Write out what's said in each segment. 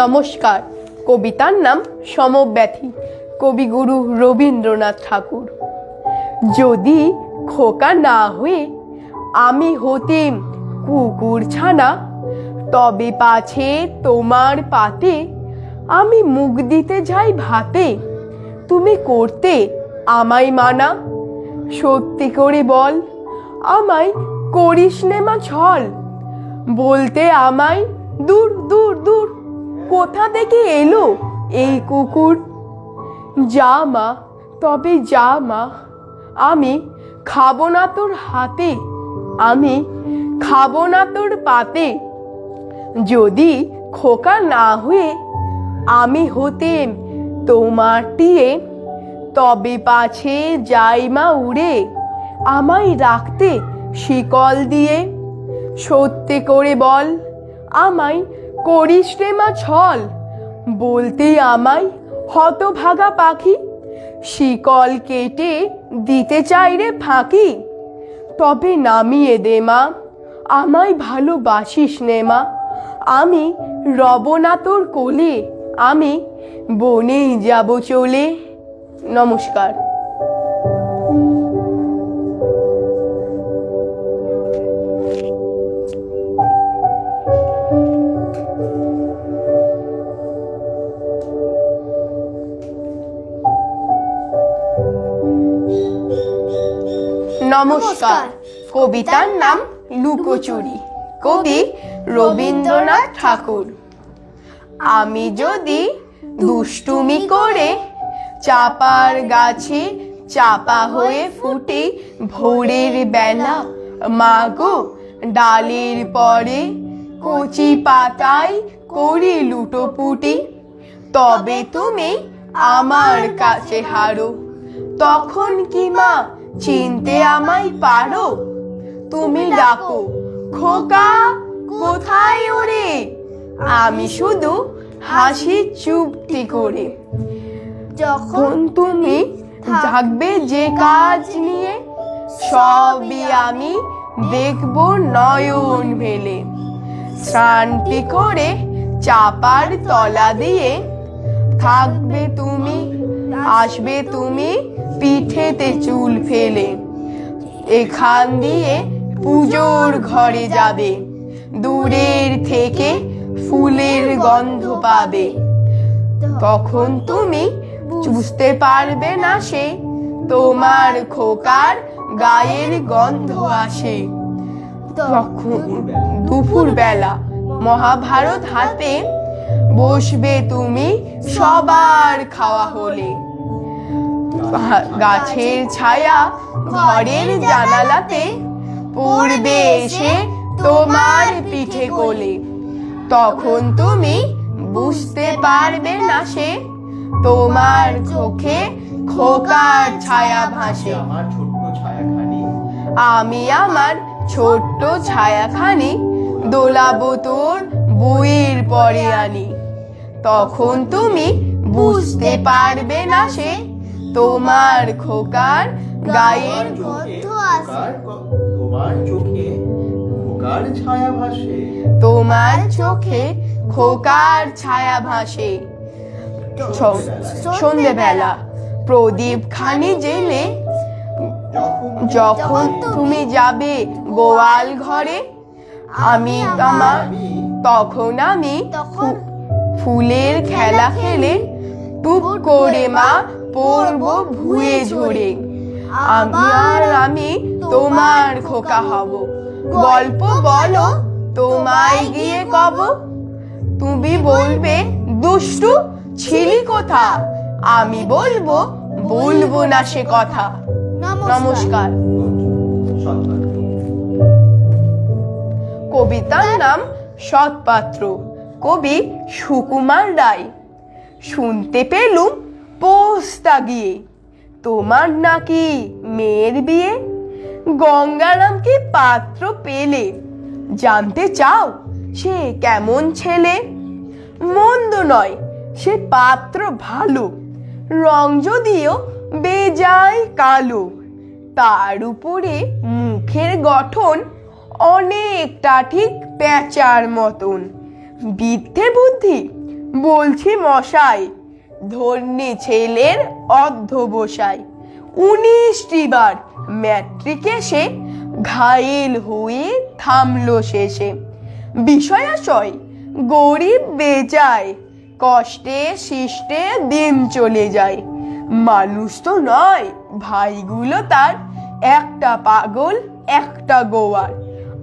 নমস্কার, কবিতার নাম সমব্যথী, কবিগুরু রবীন্দ্রনাথ ঠাকুর। যদি খোকা না হয়ে আমি হতেম কুকুর ছানা, তবে পাছে তোমার পাতে আমি মুখ দিতে যাই ভাতে। তুমি করতে আমায় মানা, সত্যি করে বল, আমায় করিস নে মা ছল। বলতে আমায় দূর দূর কোথা থেকে এলো এই কুকুর? যা মা, তবে যা মা, আমি খাব না তোর হাতে, আমি খাব না তোর পাতে। যদি খোকা না হয়ে আমি হতেম তোমার টিয়ে, তবে পাছে যাই মা উড়ে আমায় রাখতে শিকল দিয়ে। সত্যি করে বল, আমায় করিস রে মা ছল। বলতে আমায় হতভাগা পাখি। শিকল কেটে দিতে চাই রে ফাঁকি। তবে নামিয়ে দে মা, আমায় ভালোবাসিস নে মা। আমি রব তোর কোলে, আমি বনেই যাব চলে। নমস্কার। নমস্কার। কবিতার নাম লুকোচুরি। কবি রবীন্দ্রনাথ ঠাকুর। আমি যদি দুষ্টুমি করে চাপার গাছে চাপা হয়ে ফুটে ভোরের বেলা, মাগো ডালের পরে কচি পাতায় করি লুটোপুটি তবে তুমি আমার কাছে হারো। তখন কি মা চিনতে আমায় পারো? তুমি ডাকো খোকা কোথায় ওরে? আমি শুধু হাসি চুপটি করে। যখন তুমি থাকবে যে কাজ নিয়ে সবই আমি দেখব নয়ন ভেলে। শ্রান্তি করে চাপার তলা দিয়ে থাকবে তুমি আসবে তুমি পিঠেতে চুল ফেলে। এখান দিয়ে পুজোর ঘরে যাবে। দূরের থেকে ফুলের গন্ধ পাবে। তখন তুমি বুঝতে পারবে না সে, তোমার খোকার গায়ের গন্ধ আসে। দুপুর বেলা মহাভারত হাতে বসবে তুমি সবার খাওয়া হলে। গাছের ছায়া ঘরের জানালাতে, পূর্বে এসে তোমার পিঠে কোলে। তখন তুমি বুঝতে পারবে না সে, তোমার চোখে খোকার ছায়া ভাসে। আমি আমার ছোট্ট ছায়াখানি দোলাবো তোর বইয়ের পরে আনি। তখন তুমি বুঝতে পারবে না সে তোমার খোকার গায়ের গন্ধ আসে। তোমার চোখে খোকার ছায়া ভাসে তোমার চোখে খোকার ছায়া ভাসে সন্ধেবেলা প্রদীপ খানি জেলে যখন যখন তুমি যাবে গোয়াল ঘরে আমি আমার তখন আমি ফুলের খেলা খেলে টুপ করে মা পড়ব ভুয়ে ঝরে। আমি আর আমি তোমার খোকা হব। গল্প বলো তোমায় গিয়ে কব। তুমি বলবে দুষ্টু ছিলি কোথা? আমি বলব বলব না সে কথা। নমস্কার। কবিতার নাম সৎপাত্র। কবি সুকুমার রায়। শুনতে পেলুম পোস্তা গিয়ে। তোমার নাকি মেয়ের বিয়ে? গঙ্গারামকে পাত্র পেলে। জানতে চাও সে কেমন ছেলে? মন্দ নয়, সে পাত্র ভালো। রং যদিও বেজায় কালো। তার উপরে মুখের গঠন অনেকটা ঠিক প্যাঁচার মতন। বিদ্যে বুদ্ধি বলছি মশাই, ধন্যী ছেলের অর্ধবসায় উনিশটি বার ম্যাট্রিকে সে ঘায়েল হয়ে থামলো শেষে। বিষয়াশয়, গরিব বেজায়, কষ্টে শিষ্টে দিন চলে যায়। মানুষ তো নয়, ভাইগুলো তার একটা পাগল, একটা গোয়ার।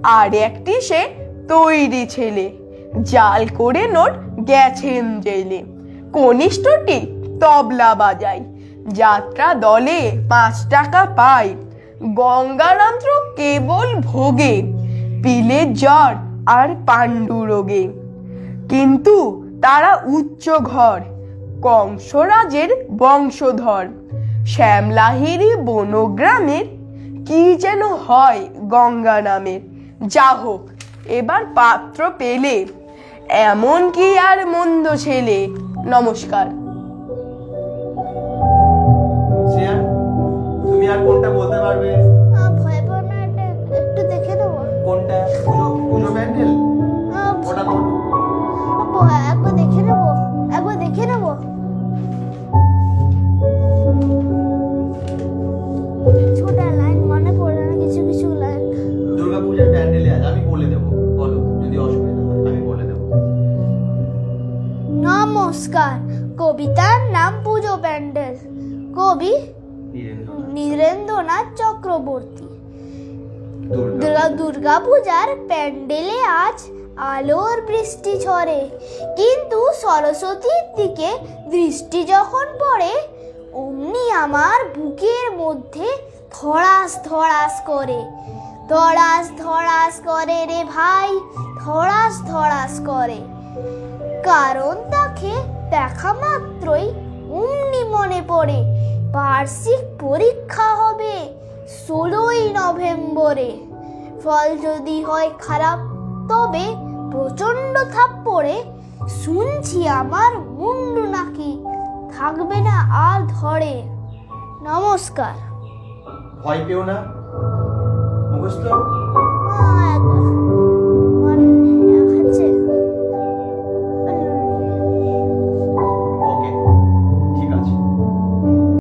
আর একটি সে তৈরি ছেলে। জাল করে নোট গেছেন জেলে। কনিষ্ঠটি তবলা বাজায়। যাত্রা দলে পাঁচ টাকা পায়। গঙ্গারান্ত্র কেবল ভোগে। পিলে জ্বর আর পাণ্ডু রোগে। কিন্তু তারা উচ্চ ঘর। কংসরাজের বংশধর। শ্যামলাহিরি বনগ্রামের কি যেন হয় গঙ্গা নামের। যা হোক এবার পাত্র পেলে। এমন কি আর মন্দ ছেলে? নমস্কার। তুমি আর কোনটা বলতে পারবে? চক্রবর্তী। দুর্গা দুর্গা দুর্গা পূজার প্যান্ডেলে আজ আলোর বৃষ্টি ঝরে। কিন্তু সরস্বতীর দিকে দৃষ্টি যখন পড়ে অমনি আমার বুকের মধ্যে ধড়াস ধড়াস করে। ধড়াস ধড়াস করে রে ভাই ধড়াস ধড়াস করে। কারণ তাকে দেখা মাত্রই অমনি মনে পড়ে। বার্ষিক পরীক্ষা ষোলোই নভেম্বরে। ফল যদি হয় খারাপ তবে প্রচণ্ড থাপ্পড়ে শুনছি আমার মুন্ডু নাকি থাকবে না আর ধরে। নমস্কার। ভয় পেও না। মুখস্থ? আহ,